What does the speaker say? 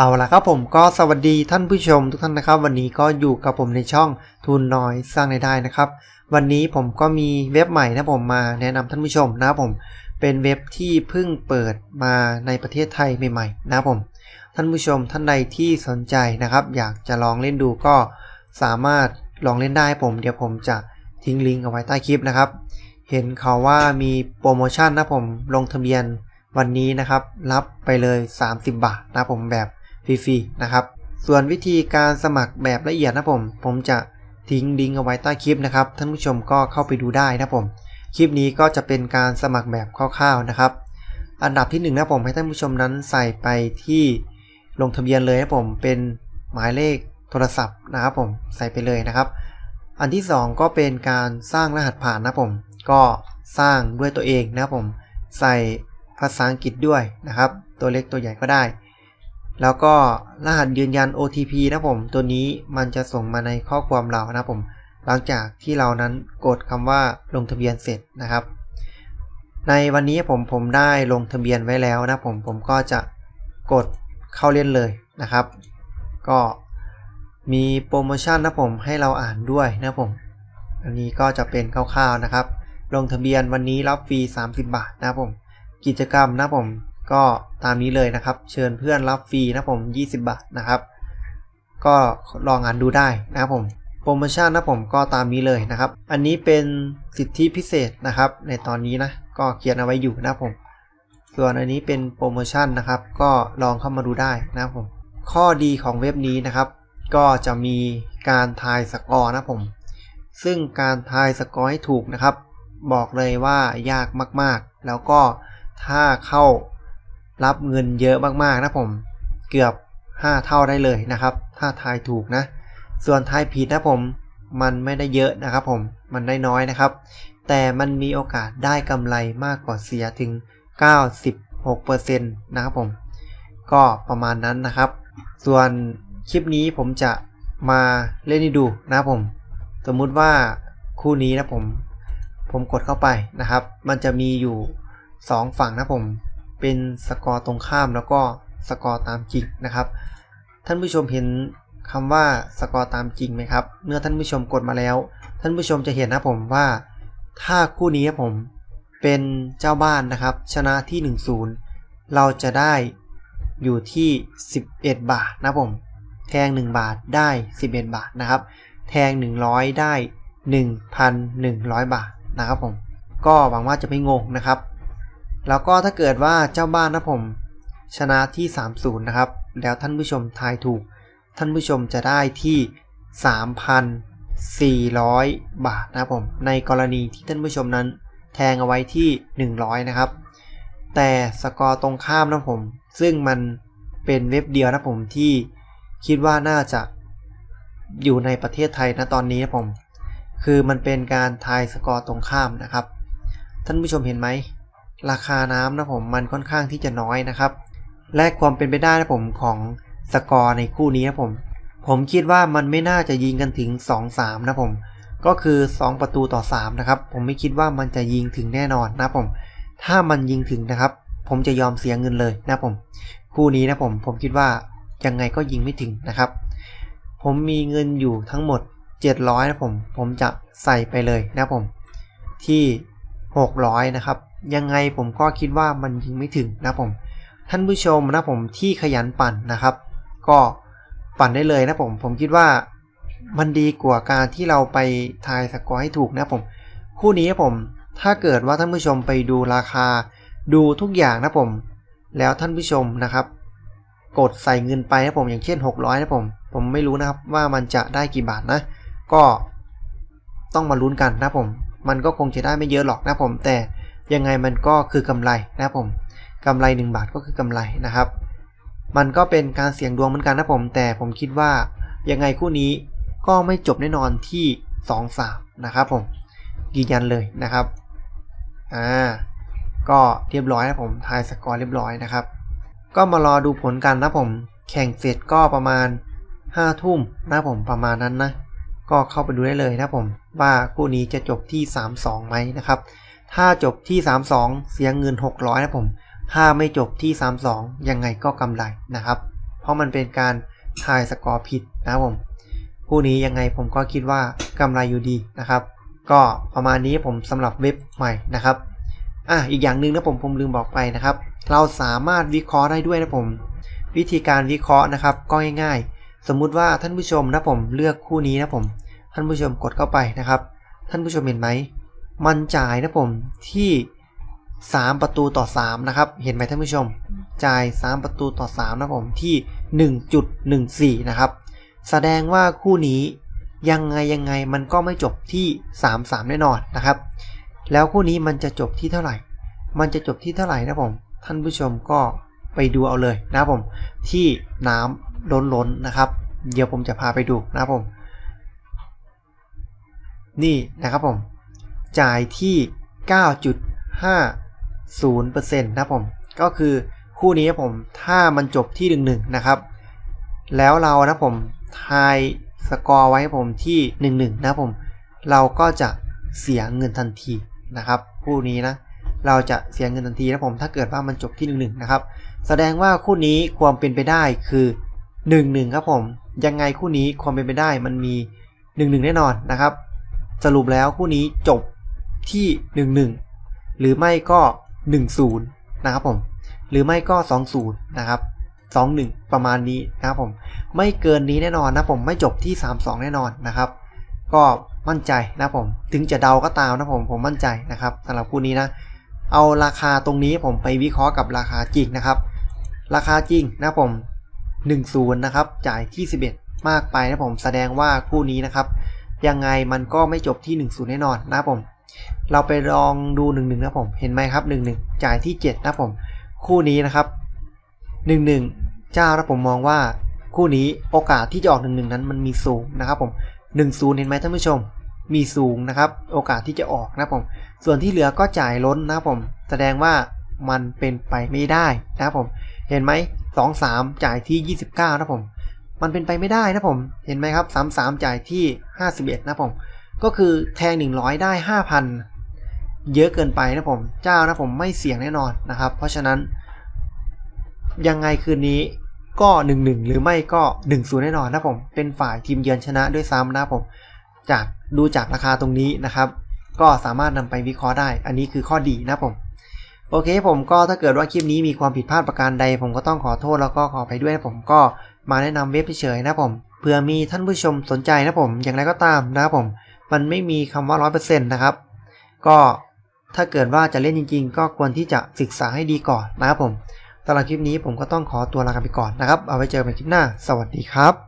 เอาละครับผมก็สวัสดีท่านผู้ชมทุกท่านนะครับ วันนี้ก็อยู่กับผมในช่องทุนน้อยสร้างรายได้นะครับ วันนี้ผมก็มีเว็บใหม่นะผมมาแนะนำท่านผู้ชมนะครับผมเป็นเว็บที่เพิ่งเปิดมาในประเทศไทยใหม่ๆนะครับผมท่านผู้ชมท่านใดที่สนใจนะครับ อยากจะลองเล่นดูก็สามารถลองเล่นได้ผม เดี๋ยวผมจะทิ้งลิงก์เอาไว้ใต้คลิปนะครับ เห็นเขาว่ามีโปรโมชั่นนะผมลงทะเบียนวันนี้นะครับ รับไปเลย 30 บาทนะผมแบบ ฟรีๆนะครับ ส่วนวิธีการสมัครแบบละเอียดนะผม ผมจะทิ้งลิงก์เอาไว้ใต้คลิปนะครับ ท่านผู้ชมก็เข้าไปดูได้นะผม คลิปนี้ก็จะเป็นการสมัครแบบคร่าวๆนะครับ อันดับที่1นะผมให้ท่านผู้ชมนั้นใส่ไปที่ลงทะเบียนเลยนะผมเป็นหมายเลขโทรศัพท์นะครับผมใส่ไปเลยนะครับ อันที่ 2 ก็เป็นการสร้างรหัสผ่านนะผม ก็สร้างด้วยตัวเองนะครับผม ใส่ภาษาอังกฤษด้วยนะครับ ตัวเล็กตัวใหญ่ก็ได้ แล้วก็รหัสยืนยัน OTP นะผม ตัวนี้มันจะส่งมาในข้อความเรานะผม หลังจากที่เรานั้นกดคำว่าลงทะเบียนเสร็จนะครับ ในวันนี้ผมผมได้ลงทะเบียนไว้แล้วนะผมผมก็จะกดเข้าเล่นเลยนะครับ ก็มีโปรโมชั่นนะผมให้เราอ่านด้วยนะผม อันนี้ก็จะเป็นคร่าวๆนะครับ ลงทะเบียนวันนี้รับฟรี 30 บาทนะผม กิจกรรมนะผม ก็ตามนี้เลยนะครับ เชิญเพื่อนรับฟรีนะผม 20 บาทนะครับ ก็ลองอ่านดูได้นะครับผมโปรโมชั่นนะผมก็ตามนี้เลยนะครับ อันนี้เป็นสิทธิพิเศษนะครับ ในตอนนี้นะก็เขียนเอาไว้อยู่นะผม ส่วนอันนี้เป็นโปรโมชั่นนะครับ ก็ลองเข้ามาดูได้นะครับผม ข้อดีของเว็บนี้นะครับ ก็จะมีการทายสกอร์นะผม ซึ่งการทายสกอร์ให้ถูกนะครับ บอกเลยว่ายากมากๆ แล้วก็ถ้าเข้า รับเงินเยอะมากๆนะผมเกือบ 5 เท่าได้เลยนะครับ ถ้าทายถูกนะ ส่วนทายผิดนะผมมันไม่ได้เยอะนะครับผมมันได้น้อยนะครับ แต่มันมีโอกาสได้กำไรมากกว่าเสียถึง 96%นะครับผมก็ประมาณนั้นนะครับ ส่วนคลิปนี้ผมจะมาเล่นให้ดูนะครับผม สมมุติว่าคู่นี้นะผม ผมกดเข้าไปนะครับ มันจะมีอยู่ 2 ฝั่งนะผม เป็นสกอร์ตรงข้ามแล้วก็สกอร์ตามจริงนะครับ ท่านผู้ชมเห็นคำว่าสกอร์ตามจริงไหมครับ เมื่อท่านผู้ชมกดมาแล้ว ท่านผู้ชมจะเห็นนะผมว่า ถ้าคู่นี้ผมเป็นเจ้าบ้านนะครับ ชนะที่ 1-0 เราจะได้อยู่ที่ 11 บาทนะผม แทง 1 บาทได้ 11 บาทนะครับ แทง 100 ได้ 1,100 บาทนะครับผม ก็หวังว่าจะไม่งงนะครับ แล้วก็ถ้าเกิดว่าเจ้าบ้านนะผม ชนะที่ 30 นะครับ แล้วท่านผู้ชมทายถูก ท่านผู้ชมจะได้ที่ 3,400 บาทนะผม ในกรณีที่ท่านผู้ชมนั้นแทงเอาไว้ที่ 100 นะครับ แต่สกอร์ตรงข้ามนะผม ซึ่งมันเป็นเว็บเดียวนะผมที่คิดว่าน่าจะอยู่ในประเทศไทยนะตอนนี้นะผม คือมันเป็นการทายสกอร์ตรงข้ามนะครับ ท่านผู้ชมเห็นไหม ราคาน้ำนะผมมันค่อนข้างที่จะน้อยนะครับ และความเป็นไปได้นะผมของสกอร์ในคู่นี้นะผม ผมคิดว่ามันไม่น่าจะยิงกันถึง 2-3 นะผม ก็คือ 2 ประตูต่อ 3 นะครับ ผมไม่คิดว่ามันจะยิงถึงแน่นอนนะผม ถ้ามันยิงถึงนะครับ ผมจะยอมเสียเงินเลยนะผม คู่นี้นะผม ผมคิดว่ายังไงก็ยิงไม่ถึงนะครับ ผมมีเงินอยู่ทั้งหมด 700 นะผม ผมจะใส่ไปเลยนะผม ที่ 600 นะครับ ยังไงผมก็คิดว่ามันยิงไม่ถึงนะผม ท่านผู้ชมนะผมที่ขยันปั่นนะครับ ก็ปั่นได้เลยนะผม ผมคิดว่ามันดีกว่าการที่เราไปทายสกอร์ให้ถูกนะผม คู่นี้นะผม ถ้าเกิดว่าท่านผู้ชมไปดูราคา ดูทุกอย่างนะผม แล้วท่านผู้ชมนะครับ กดใส่เงินไปนะผมอย่างเช่น 600นะผม ผมไม่รู้นะครับว่ามันจะได้กี่บาทนะ ก็ต้องมาลุ้นกันนะผม มันก็คงจะได้ไม่เยอะหรอกนะผมแต่ ยังไงมันก็คือกำไรนะครับผมกำไร 1 บาทก็คือกำไรนะครับ มันก็เป็นการเสี่ยงดวงเหมือนกันนะผม แต่ผมคิดว่ายังไงคู่นี้ก็ไม่จบแน่นอนที่2-3นะครับผมยืนยันเลยนะครับอ่าก็เรียบร้อยนะผมทายสกอร์เรียบร้อยนะครับ ก็มารอดูผลกันนะผม แข่งเสร็จก็ประมาณ5ทุ่มนะผมประมาณนั้นนะก็เข้าไปดูได้เลยนะผมว่าคู่นี้จะจบที่ 3-2ไหมนะครับ ถ้าจบที่ 3-2 เสียเงิน 600 นะผม ถ้าไม่จบที่ 3-2 ยังไงก็กำไรนะครับ เพราะมันเป็นการทายสกอร์ผิดนะครับผมคู่นี้ยังไงผมก็คิดว่ากำไรอยู่ดีนะครับ ก็ประมาณนี้ผมสำหรับเว็บใหม่นะครับอะอีกอย่างหนึ่งนะผมผมลืมบอกไปนะครับ เราสามารถวิเคราะห์ได้ด้วยนะผม วิธีการวิเคราะห์นะครับ ก็ง่ายๆ สมมุติว่าท่านผู้ชมนะผมเลือกคู่นี้นะผม ท่านผู้ชมกดเข้าไปนะครับ ท่านผู้ชมเห็นไหม มันจ่ายนะผมที่ 3 ประตูต่อ 3 นะครับ เห็นไหมท่านผู้ชม จ่าย 3 ประตูต่อ 3 นะผมที่ 1.14 นะครับ แสดงว่าคู่นี้ยังไงยังไงมันก็ไม่จบที่ 3-3 แน่นอนนะครับ แล้วคู่นี้มันจะจบที่เท่าไหร่ มันจะจบที่เท่าไหร่นะผม ท่านผู้ชมก็ไปดูเอาเลยนะผมที่น้ำล้นล้นนะครับ เดี๋ยวผมจะพาไปดูนะผม นี่นะครับผม จ่ายที่ 9.50%นะผม ก็คือคู่นี้ผมถ้ามันจบที่ 1-1 นะครับ แล้วเรานะผมทายสกอร์ไว้ผมที่ 1-1 นะผม เราก็จะเสียเงินทันทีนะครับคู่นี้นะเราจะเสียเงินทันทีนะผมถ้าเกิดว่ามันจบที่ 1-1 นะครับ แสดงว่าคู่นี้ความเป็นไปได้คือ 1-1 ครับผม ยังไงคู่นี้ความเป็นไปได้มันมี 1-1 แน่นอนนะครับ สรุปแล้วคู่นี้จบ ที่ 1-1 หรือไม่ก็ 1-0 นะครับผม หรือไม่ก็ 2-0 นะครับ 2-1 ประมาณนี้นะครับผม ไม่เกินนี้แน่นอนนะผม ไม่จบที่ 3-2 แน่นอนนะครับ ก็มั่นใจนะผม ถึงจะเดาก็ตามนะผม ผมมั่นใจนะครับสำหรับคู่นี้นะ เอาราคาตรงนี้ผมไปวิเคราะห์กับราคาจริงนะครับ ราคาจริงนะผม 10 นะครับ จ่ายที่ 11 มากไปนะผม แสดงว่าคู่นี้นะครับยังไงมันก็ไม่จบที่ 10 แน่นอนนะครับผม เราไปลองดู1-1นะผมเห็นไหมครับ1-1จ่ายที่7นะผมคู่นี้นะครับ1-1เจ้านะผมมองว่าคู่นี้โอกาสที่จะออก1-1นั้นมันมีสูงนะครับผม1-0เห็นไหมท่านผู้ชม มีสูงนะครับโอกาสที่จะออกนะผมส่วนที่เหลือก็จ่ายล้นนะผมแสดงว่ามันเป็นไปไม่ได้นะครับผมเห็นไหม2 3จ่ายที่ 29นะผมมันเป็นไปไม่ได้นะผมเห็นไหมครับ3 3จ่ายที่ 51นะผม ก็คือแทง 100 ได้ 5,000 เยอะเกินไปนะผมเจ้านะผมไม่เสี่ยงแน่นอนนะครับ เพราะฉะนั้นยังไงคืนนี้ก็ 1-1 หรือไม่ก็1-0แน่นอนนะผมเป็นฝ่ายทีมเยือนชนะด้วยซ้ำนะผมจากดูจากราคาตรงนี้นะครับ ก็สามารถนำไปวิเคราะห์ได้ อันนี้คือข้อดีนะผมโอเคผมก็ถ้าเกิดว่าคลิปนี้มีความผิดพลาดประการใด ผมก็ต้องขอโทษแล้วก็ขอไปด้วยนะผมก็มาแนะนำเว็บเฉยๆนะผมเผื่อมีท่านผู้ชมสนใจนะผมอย่างไรก็ตามนะผม มันไม่มีคำว่า 100%นะครับ ก็ถ้าเกิดว่าจะเล่นจริง ๆ ก็ควรที่จะศึกษาให้ดีก่อนนะครับผมสำหรับคลิปนี้ผมก็ต้องขอตัวลากันไปก่อนนะครับ เอาไว้เจอกันคลิปหน้า สวัสดีครับ